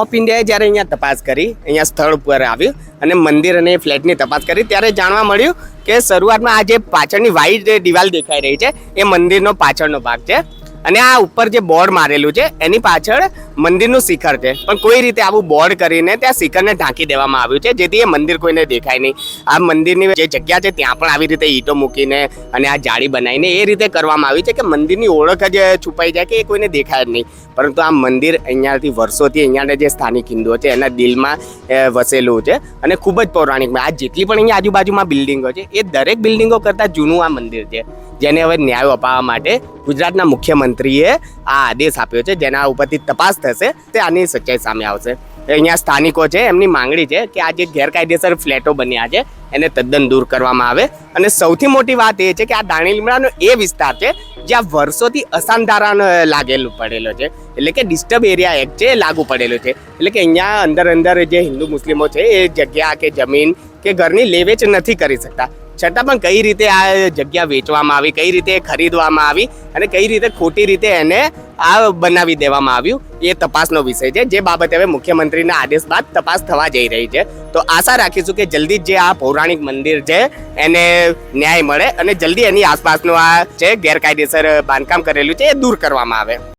Of ઇન્ડિયાએ જ્યારે અહીંયા તપાસ કરી, અહીંયા સ્થળ ઉપર આવ્યું અને મંદિર અને ફ્લેટની તપાસ કરી, ત્યારે જાણવા મળ્યું કે શરૂઆતમાં આ જે પાછળની વાઈટ દિવાલ દેખાઈ રહી છે, એ મંદિરનો પાછળનો ભાગ છે. અને આ ઉપર જે બોર્ડ મારેલું છે, એની પાછળ મંદિરનું શિખર છે. પણ કોઈ રીતે આવું બોર્ડ કરીને ત્યાં શિખરને ઢાંકી દેવામાં આવ્યું છે, જેથી એ મંદિર કોઈને દેખાય નહીં. આ મંદિરની જે જગ્યા છે, ત્યાં પણ આવી રીતે ઈંટો મૂકીને અને આ જાળી બનાવીને એ રીતે કરવામાં આવી છે કે મંદિરની ઓળખ જ છુપાઈ જાય કે એ કોઈને દેખાય જ નહીં. પરંતુ આ મંદિર અહીંયાથી વર્ષોથી અહીંયાના જે સ્થાનિક હિન્દુઓ છે, એના દિલમાં વસેલું છે. અને ખૂબ જ પૌરાણિક આ જેટલી પણ અહીંયા આજુબાજુમાં બિલ્ડિંગો છે, એ દરેક બિલ્ડિંગો કરતાં જૂનું આ મંદિર છે, જેને હવે ન્યાય અપાવવા માટે ગુજરાતના મુખ્યમંત્રીએ આ આદેશ આપ્યો છે, જેના ઉપરથી તપાસ થશે, તે આની સચ્ચાઈ સામે આવશે. અહીંયા સ્થાનિકો છે, એમની માંગણી છે કે આ જે ગેરકાયદેસર ફ્લેટો બન્યા છે, એને તદ્દન દૂર કરવામાં આવે. અને સૌથી મોટી વાત એ છે કે આ દાણી લીમડાનો એ વિસ્તાર છે, જ્યાં વર્ષોથી અસાનધારાનો લાગેલું પડેલો છે. એટલે કે ડિસ્ટર્બ એરિયા એક્ટ છે લાગુ પડેલો છે. એટલે કે અહીંયા અંદર અંદર જે હિન્દુ મુસ્લિમો છે, એ જગ્યા કે જમીન કે ઘરની લેવેચ નથી કરી શકતા. છતાં પણ કઈ રીતે આ જગ્યા વેચવામાં આવી, કઈ રીતે ખરીદવામાં આવી અને કઈ રીતે ખોટી રીતે એને આ બનાવી દેવામાં આવ્યું, એ તપાસનો વિષય છે. જે બાબતે હવે મુખ્યમંત્રીના આદેશ બાદ તપાસ થવા જઈ રહી છે. તો આશા રાખીશું કે જલ્દી જે આ પૌરાણિક મંદિર છે, એને ન્યાય મળે અને જલ્દી એની આસપાસનું આ જે ગેરકાયદેસર બાંધકામ કરેલું છે, એ દૂર કરવામાં આવે.